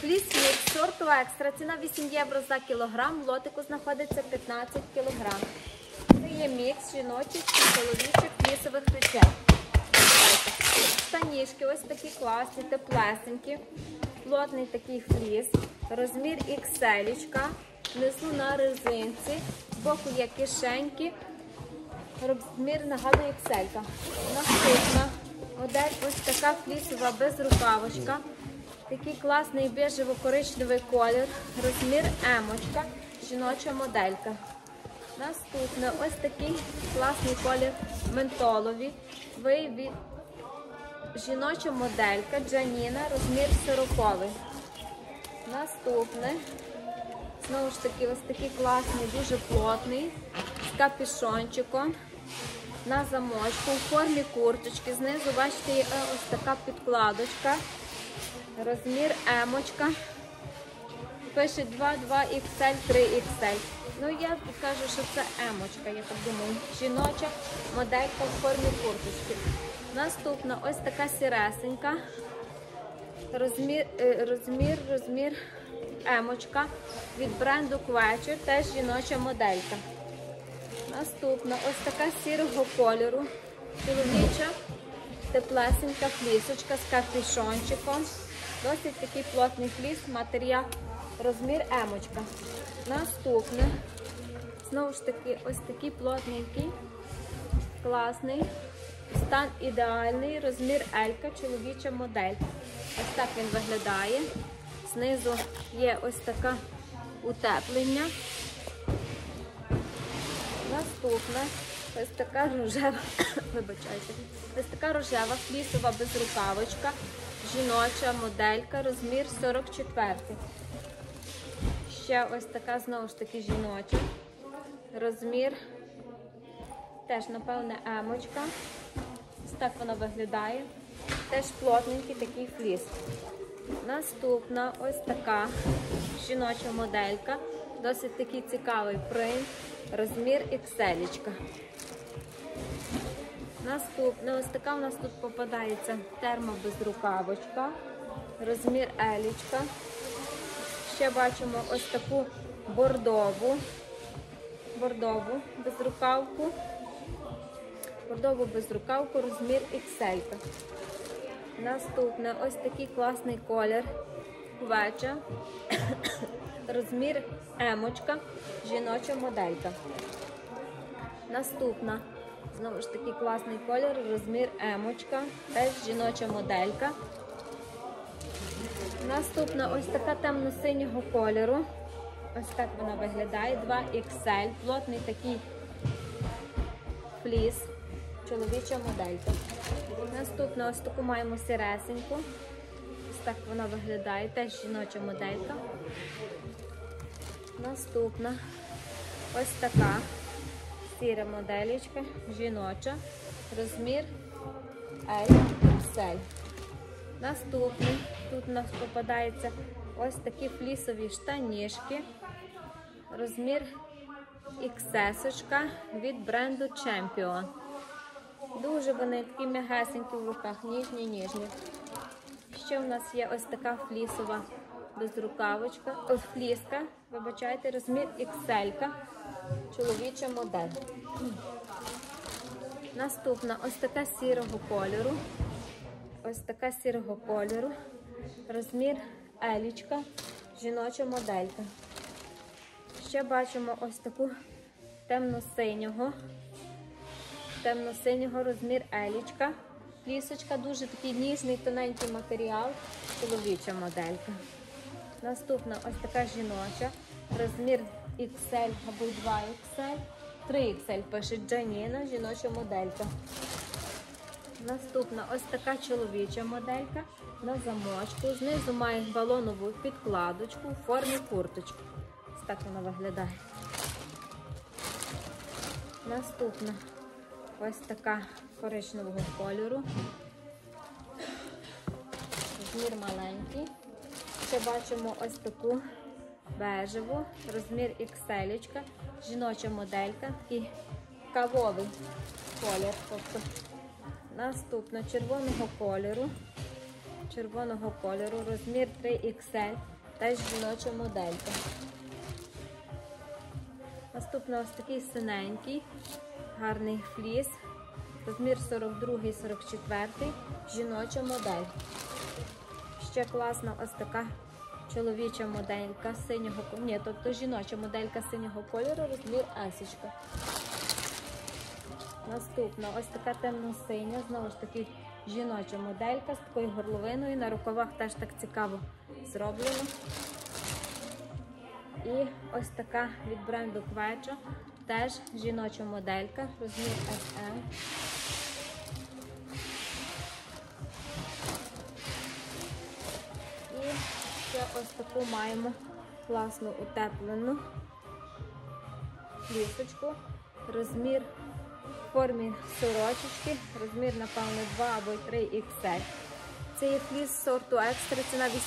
Фліс мікс сорту екстра. Ціна 8 євро за кілограм. Лотику знаходиться 15 кілограм. Це є мікс жіночих і чоловічих флісових речей. Штанішки ось такі класні, теплесенькі. Плотний такий фліс. Розмір XL. Внизу на резинці. Збоку є кишеньки. Розмір нагадує XL. Наступна ось така флісова безрукавочка. Такий класний бежево-коричневий колір. Розмір емочка. Жіноча моделька. Наступне ось такий класний колір ментолові. Вивід жіноча моделька Джаніна, розмір 40. Наступне. Знову ж таки, ось такий класний, дуже плотний, з капюшончиком на замочку у формі курточки. Знизу, бачите, є ось така підкладочка. Розмір емочка. Пише 2, 2 XL, 3 XL. Ну, я кажу, що це емочка, я так думаю. Жіноча моделька в формі курточки. Наступна ось така сіресенька. Розмір, е, розмір, розмір емочка від бренду Quacher, теж жіноча моделька. Наступна ось така сірого кольору. Чоловіча, теплесенька флісочка з капюшончиком. Досить такий плотний фліс, матеріал, розмір емочка. Наступне, знову ж таки, ось такий плотненький, класний. Стан ідеальний, розмір Елька, чоловіча модель. Ось так він виглядає. Знизу є ось таке утеплення. Наступне ось така рожева, вибачайте, ось така рожева флісова безрукавочка, жіноча моделька, розмір 44. Ще ось така знову ж таки жіноча. Розмір теж, напевне, емочка. Ось так вона виглядає. Теж плотненький такий фліс. Наступна ось така жіноча моделька. Досить такий цікавий принт. Розмір XL. Наступна ось така у нас тут попадається термобезрукавочка. Розмір елічка. Ще бачимо ось таку бордову. Бордову безрукавку. Бордову безрукавку, розмір XL. Наступне ось такий класний колір. Квеча. Розмір емочка, жіноча моделька. Наступна, знову ж таки, класний колір, розмір емочка, теж жіноча моделька. Наступна ось така темно-синього кольору. Ось так вона виглядає. 2XL, плотний такий фліс, чоловіча моделька. Наступна ось таку маємо сіресеньку. Ось так вона виглядає, теж жіноча моделька. Наступна ось така сіра моделічка, жіноча, розмір XL. Наступний, тут у нас попадається ось такі флісові штанішки, розмір XS від бренду Champion. Дуже вони такі м'ягесенькі в руках, ніжні-ніжні. Ще у нас є ось така флісова безрукавочка, ось фліска, вибачайте, розмір XL, чоловіча модель. Наступна ось така сірого кольору. Ось така сірого кольору. Розмір елічка, жіноча моделька. Ще бачимо ось таку темно-синього. Темно-синього розмір елічка. Лісочка дуже такий ніжний, тоненький матеріал, чоловіча моделька. Наступна ось така жіноча, розмір XL або 2XL, 3XL пише Джаніна, жіноча моделька. Наступна ось така чоловіча моделька на замочку. Знизу має балонову підкладочку у формі курточки. Ось так вона виглядає. Наступна ось така коричневого кольору. Розмір маленький. Ще бачимо ось таку бежеву, розмір XL, жіноча моделька, такий кавовий колір. Тобто наступна червоного кольору. червоного кольору, розмір 3XL, теж жіноча моделька. Наступно ось такий синенький, гарний фліс, розмір 42-44, жіноча модель. Ще класна ось така чоловіча моделька синього ко- Ні, тобто жіноча моделька синього кольору, розмір есочка. Наступна ось така темно-синя, знову ж таки жіноча моделька з такою горловиною. На рукавах теж так цікаво зроблено. І ось така від бренду Квечо, теж жіноча моделька, розмір SM. Ось таку маємо класну утеплену лісочку. Розмір в формі сорочечки, розмір, напевно, 2 або 3 XL. Це є фліс сорту екстра, ціна 8